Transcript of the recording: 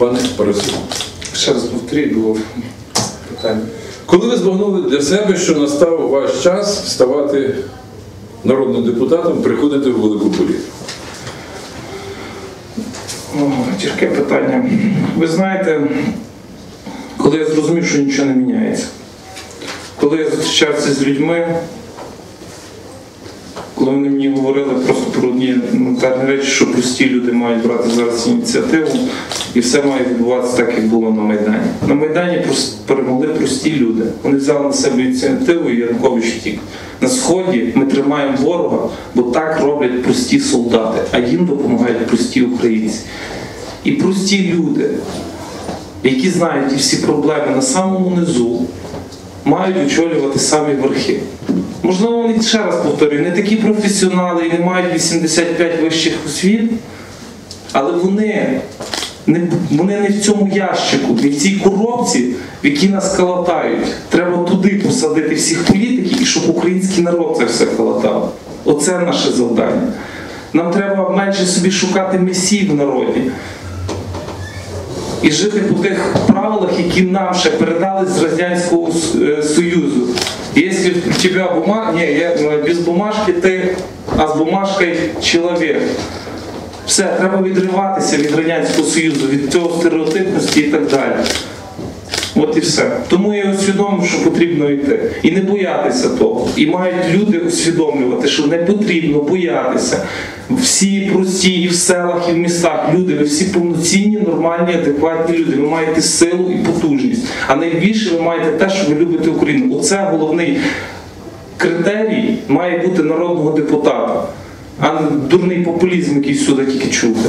Пане Парасюк. Ще раз повторіть, було питання. Коли ви збагнули для себе, що настав ваш час ставати народним депутатом, приходити в велику політику? Тяжке питання. Ви знаєте, коли я зрозумів, що нічого не міняється, коли я зустрічався з людьми, коли вони мені говорили просто про одні елементарні речі, що прості люди мають брати зараз ініціативу, і все має відбуватися так, як було на Майдані. На Майдані перемогли прості люди. Вони взяли на себе ініціативу і Янукович втік. На сході ми тримаємо ворога, бо так роблять прості солдати, а їм допомагають прості українці. І прості люди, які знають всі проблеми на самому низу, мають очолювати самі верхи. Можливо, вони ще раз повторюю, не такі професіонали і не мають 85 вищих освіт, але вони не, вони не в цьому ящику, не в цій коробці, в якій нас калатають. Треба туди посадити всіх політиків і щоб український народ це все калатав. Оце наше завдання. Нам треба менше собі шукати месій в народі і жити по тих правилах, які нам ще передали з Радянського е, Союзу. Якщо у тебе бумага, ні, я, е, без бумажки ти, а з бумажкою чоловік. Все, треба відриватися від Радянського Союзу, від цього стереотипності і так далі. От і все. Тому я усвідомив, що потрібно йти. І не боятися того. І мають люди усвідомлювати, що не потрібно боятися. Всі прості і в селах, і в містах люди, ви всі повноцінні, нормальні, адекватні люди. Ви маєте силу і потужність. А найбільше ви маєте те, що ви любите Україну. Оце головний критерій має бути народного депутата, а не дурний популізм, який всюди тільки чути.